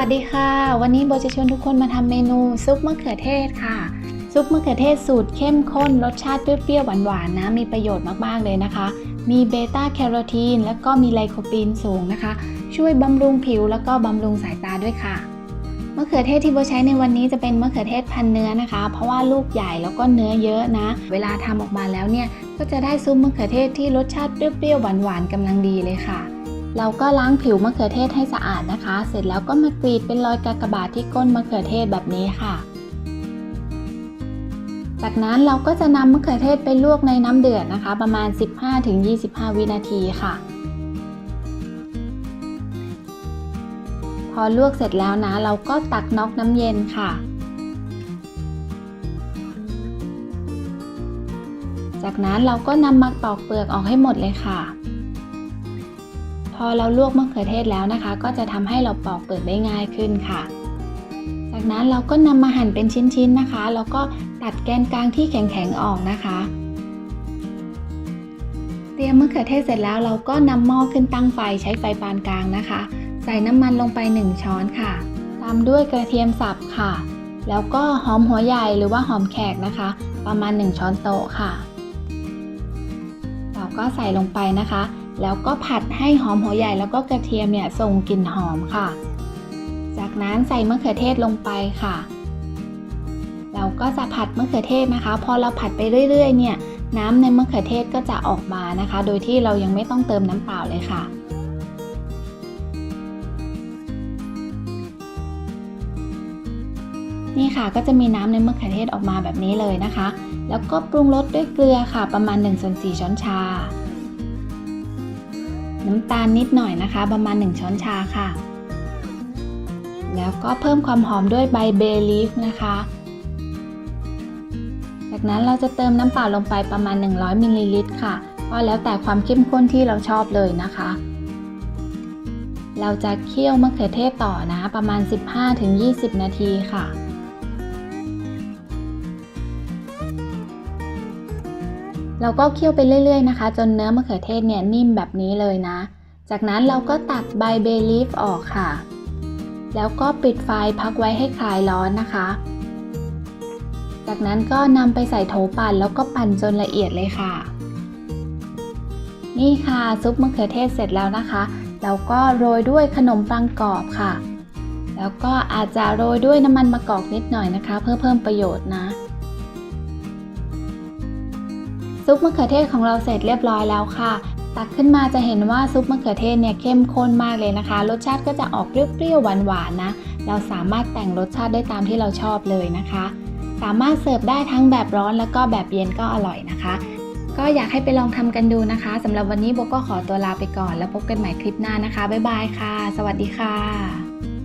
วัสดีค่ะ วันนี้โบจะชวนทุกคนมาทำเมนูซุปมะเขือเทศค่ะ ซุปมะเขือเทศสูตรเข้มข้นรสชาติเปรี้ยวๆหวานๆนะมีประโยชน์มากๆเลยนะคะ มีเบต้าแคโรทีนแล้วก็มีไลโคปีนสูงนะคะ ช่วยบำรุงผิวแล้วก็บำรุงสายตาด้วยค่ะมะเขือเทศที่โบใช้ในวันนี้จะเป็นมะเขือเทศพันเนื้อนะคะ เพราะว่าลูกใหญ่แล้วก็เนื้อเยอะนะ เวลาทำออกมาแล้วเนี่ยก็จะได้ซุปมะเขือเทศที่รสชาติเปรี้ยวๆหวานๆกำลังดีเลยค่ะ เราก็ล้างผิวมะเขือเทศให้สะอาดนะคะ เสร็จแล้วก็มากรีดเป็นรอยกากบาทที่ก้นมะเขือเทศแบบนี้ค่ะ จากนั้นเราก็จะนำมะเขือเทศไปลวกในน้ำเดือดนะคะ ประมาณ 15-25 วินาทีค่ะ พอลวกเสร็จแล้วนะ เราก็ตักน็อกน้ำเย็นค่ะจากนั้นเราก็นำมาปอกเปลือกออกให้หมดเลยค่ะ พอเราลวกมะเขือเทศแล้วนะคะ ก็จะทำให้เราปอกเปลือกได้ง่ายขึ้นค่ะ จากนั้นเราก็นำมาหั่นเป็นชิ้นๆนะคะแล้วก็ตัดแกนกลางที่แข็งๆออกนะคะ เตรียมมะเขือเทศเสร็จแล้วเราก็นำหม้อขึ้นตั้งไฟใช้ไฟปานกลางนะคะ ใส่น้ำมันลงไป 1 ช้อนค่ะ ตามด้วยกระเทียมสับค่ะ แล้วก็หอมหัวใหญ่หรือว่าหอมแขกนะคะ ประมาณ 1 ช้อนโต๊ะค่ะ เราก็ใส่ลงไปนะคะ แล้วก็ผัดให้หอมหัวใหญ่แล้วก็กระเทียมเนี่ยส่งกลิ่นหอมค่ะ จากนั้นใส่มะเขือเทศลงไปค่ะ เราก็จะผัดมะเขือเทศนะคะ พอเราผัดไปเรื่อยๆ เนี่ยน้ำในมะเขือเทศก็จะออกมานะคะ โดยที่เรายังไม่ต้องเติมน้ำเปล่าเลยค่ะนี่ค่ะก็จะมีน้ำในมะเขือเทศออกมาแบบนี้เลยนะคะ แล้วก็ปรุงรสด้วยเกลือค่ะ ประมาณ1ส่วน4ช้อนชา น้ำตาลนิดหน่อยนะคะ ประมาณ 1 ช้อนชาค่ะ แล้วก็เพิ่มความหอมด้วยใบเบลีฟนะคะ จากนั้นเราจะเติมน้ำเปล่าลงไปประมาณ 100มิลลิลิตรค่ะ ก็แล้วแต่ความเข้มข้นที่เราชอบเลยนะคะ เราจะเคี่ยวมะเขือเทศต่อนะ ประมาณ 15-20 นาทีค่ะ เราก็เคี่ยวไปเรื่อยๆนะคะ จนเนื้อมะเขือเทศเนี่ยนิ่มแบบนี้เลยนะ จากนั้นเราก็ตัดใบเบลีฟออกค่ะ แล้วก็ปิดไฟพักไว้ให้คลายร้อนนะคะ จากนั้นก็นำไปใส่โถปั่นแล้วก็ปั่นจนละเอียดเลยค่ะ นี่ค่ะซุปมะเขือเทศเสร็จแล้วนะคะเราก็โรยด้วยขนมปังกรอบค่ะ แล้วก็อาจจะโรยด้วยน้ำมันมะกอกนิดหน่อยนะคะ เพื่อเพิ่มประโยชน์นะ ซุปมะเขือเทศของเราเสร็จเรียบร้อยแล้วค่ะ ตักขึ้นมาจะเห็นว่าซุปมะเขือเทศเนี่ยเข้มข้นมากเลยนะคะ รสชาติก็จะออกเปรี้ยวๆหวานๆนะ เราสามารถแต่งรสชาติได้ตามที่เราชอบเลยนะคะ สามารถเสิร์ฟได้ทั้งแบบร้อนแล้วก็แบบเย็นก็อร่อยนะคะ ก็อยากให้ไปลองทำกันดูนะคะสำหรับวันนี้โบก็ขอตัวลาไปก่อน แล้วพบกันใหม่คลิปหน้านะคะบ๊ายบายค่ะ สวัสดีค่ะ